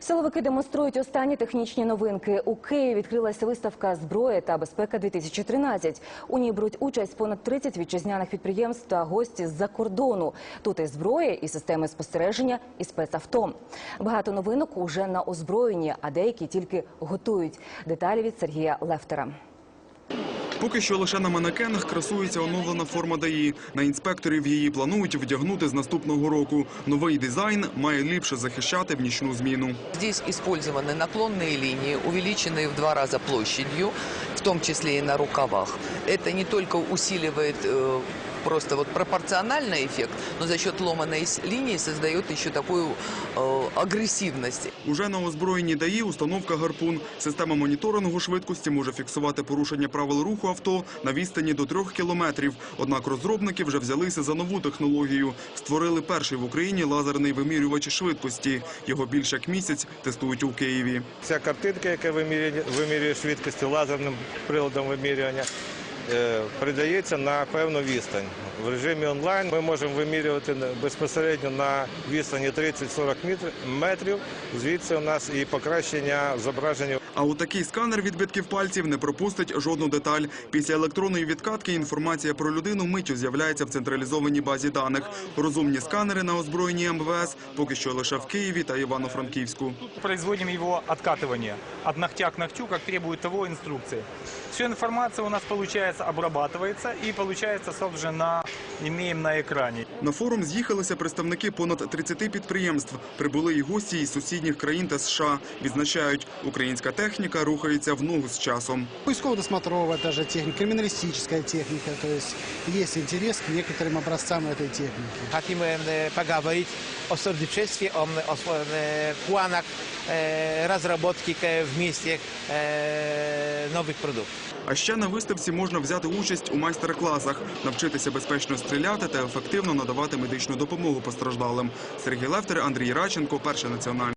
Силовики демонструють останні технічні новинки. У Києві відкрилася виставка «Зброя та безпека-2013». У ній беруть участь понад 30 вітчизняних підприємств та гості з-за кордону. Тут і зброя, і системи спостереження, і спецавто. Багато новинок уже на озброєнні, а деякі тільки готують. Деталі від Сергія Лефтера. Поки що лише на манекенах красується оновлена форма ДАІ. На інспекторів її планують вдягнути з наступного року. Новий дизайн має ліпше захищати в нічну зміну. Здесь использованы наклонные линии, увеличенные в два раза площадью, в том числе и на рукавах. Это не только усиливает э, просто вот пропорциональный эффект, но за счет ломаной с- линии создает еще такую э, агрессивность. Уже на озброєнні ДАІ установка «Гарпун». Система моніторингу швидкості може фіксувати порушення правил руху авто на відстані до трьох кілометрів. Однак розробники вже взялися за нову технологію. Створили перший в Україні лазерний вимірювач швидкості. Його більше як місяць тестують у Києві. Ця картинка, яка вимірює, вимірює швидкості лазерним приладом вимірювання, е, передається на певну відстань. В режимі онлайн ми можемо вимірювати безпосередньо на відстані 30-40 мітр- метрів. Звідси у нас і покращення зображення А у такий сканер відбитків пальців не пропустить жодну деталь. Після електронної відкатки інформація про людину миттю з'являється в централізованій базі даних. Розумні сканери на озброєнні МВС поки що лише в Києві та Івано-Франківську. производим его откатывание от ногтя к ногтю, как требует того инструкции. Вся информация у нас, получается, обрабатывается и, получается, сразу же на, имеем на экране. На форум з'їхалися представники понад 30 підприємств. Прибули і гості із сусідніх країн та США. Відзначають, українська техніка рухається в ногу з часом. Поисково-досмотровая даже техника, криминалистическая техника. То есть есть интерес к некоторым образцам этой техники. Хотим э, поговорить о сотрудничестве, о, о сво- э, планах э, разработки э, вместе э, новых продуктов. А ще на виставці можна взяти участь у майстер-класах, навчитися безпечно стріляти та ефективно надавати медичну допомогу постраждалим. Сергій Левтер, Андрій Радченко, перший національний.